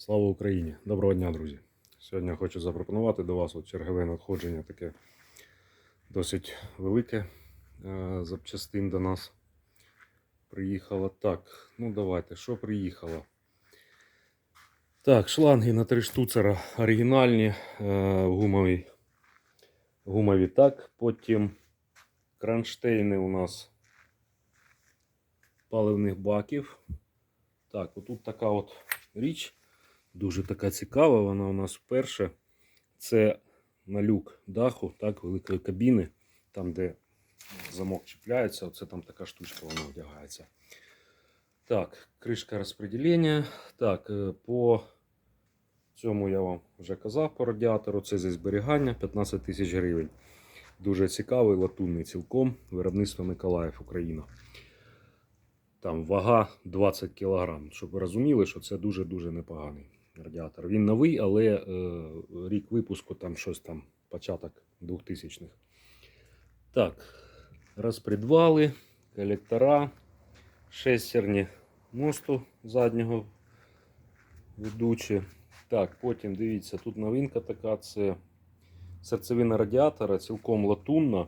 Слава Україні! Доброго дня, друзі! Сьогодні хочу запропонувати до вас от чергове надходження таке досить велике е, запчастин до нас. Приїхало так. Ну давайте, що приїхало? Так, шланги на три штуцера оригінальні, е, гумові, гумові так. Потім кронштейни у нас паливних баків. Так, отут така от річ. Дуже така цікава, вона у нас вперше. Це на люк даху, так, великої кабіни, там, де замок чіпляється, оце там така штучка вона вдягається. Так, кришка розподілення. Так, е, по цьому я вам вже казав по радіатору. Це зі зберігання 15 тисяч гривень. Дуже цікавий, латунний цілком. Виробництво Миколаїв, Україна. Там вага 20 кг. Щоб ви розуміли, що це дуже-дуже непоганий радіатор. Він новий, але е, рік випуску там щось там, початок 2000-х. Так, розпредвали, колектора, шестерні мосту заднього ведучі. Так, потім дивіться, тут новинка така, це серцевина радіатора, цілком латунна.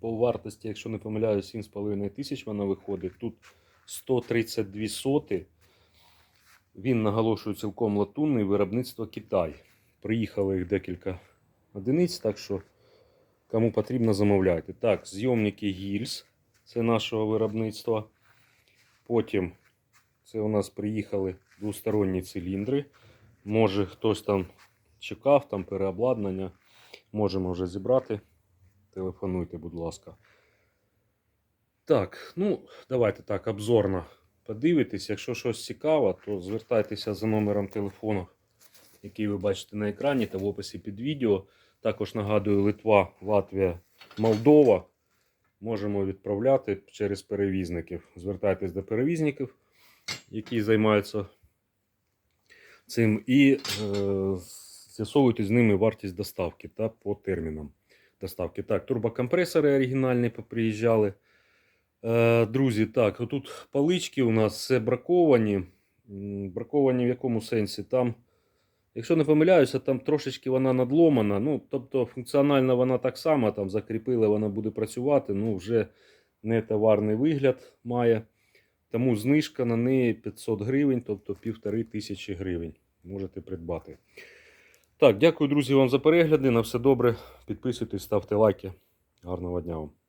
По вартості, якщо не помиляюсь, 7,5 тисяч вона виходить. Тут 132 соти. Він наголошую цілком латунний виробництво Китай. Приїхало їх декілька одиниць, так що кому потрібно, замовляйте. Так, зйомники гільз, це нашого виробництва. Потім це у нас приїхали двосторонні циліндри. Може хтось там чекав, там переобладнання. Можемо вже зібрати. Телефонуйте, будь ласка. Так, ну, давайте так, обзорно подивитись. Якщо щось цікаво, то звертайтеся за номером телефону, який ви бачите на екрані та в описі під відео. Також нагадую, Литва, Латвія, Молдова. Можемо відправляти через перевізників. Звертайтесь до перевізників, які займаються цим, і е, з'ясовуйте з ними вартість доставки та по термінам доставки. Так, турбокомпресори оригінальні приїжджали. Е, Друзі, так, тут палички у нас все браковані. Браковані в якому сенсі? Там, якщо не помиляюся, там трошечки вона надломана. Ну, тобто функціонально вона так само, там закріпили, вона буде працювати, ну вже не товарний вигляд має. Тому знижка на неї 500 гривень, тобто півтори тисячі гривень. Можете придбати. Так, дякую, друзі, вам за перегляди. На все добре. Підписуйтесь, ставте лайки. Гарного дня вам.